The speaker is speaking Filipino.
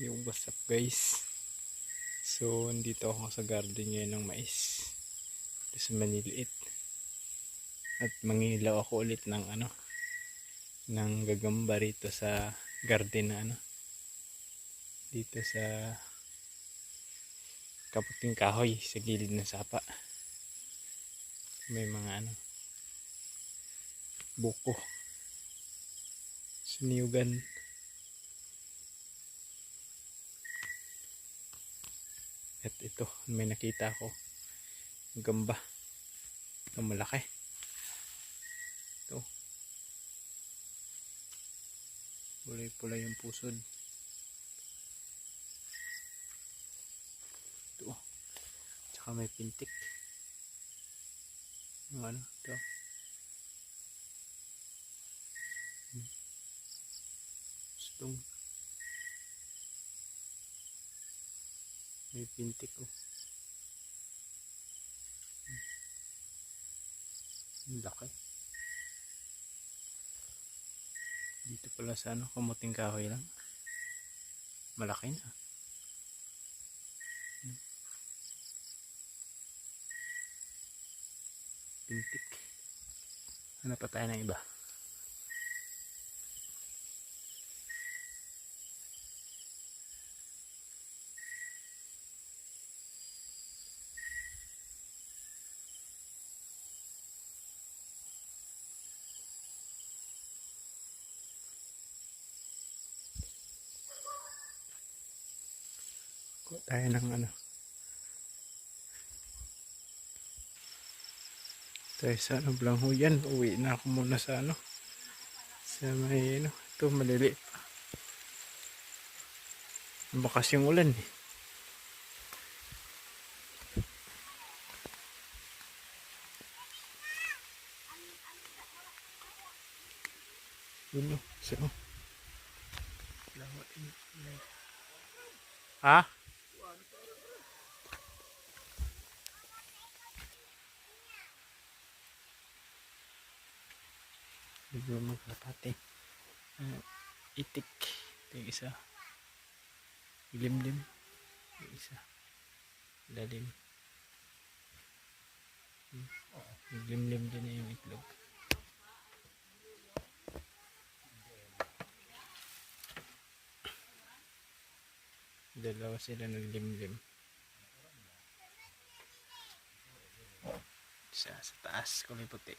Yung what's up guys. So, andito ako sa garden ngayon ng mais. Sa Maniliit. At mangilaw ako ulit ng ano, ng gagamba rito sa garden na ano. Dito sa kaputing kahoy sa gilid ng sapa. May mga ano, buko. Siniyugan. At ito, may nakita ako. Gamba. Ito malaki. Ito. Pulay-pulay yung pusod. Ito. Tsaka may pintik. Yung ano, ito. Hmm. May pintik oh. Ang laki. Dito pala sa ano, kamuting kahoy lang. Malaki na. Pintik. Hanap pa tayo ng iba. Kuha tayo ng ano. Tayo sa ano, Blanghuyan. Uwi na ako muna sa ano. Sa may ano. Ito, maliliit pa. Bakas yung ulan eh. Yun o. So. Ha? Medyo magkapate. Uh, itik. Ito yung isa. Limlim. Yung isa. Lalim. Hmm. Limlim din na yung itlog. Dalawa sila naglimlim. Isa sa taas, kulay puti.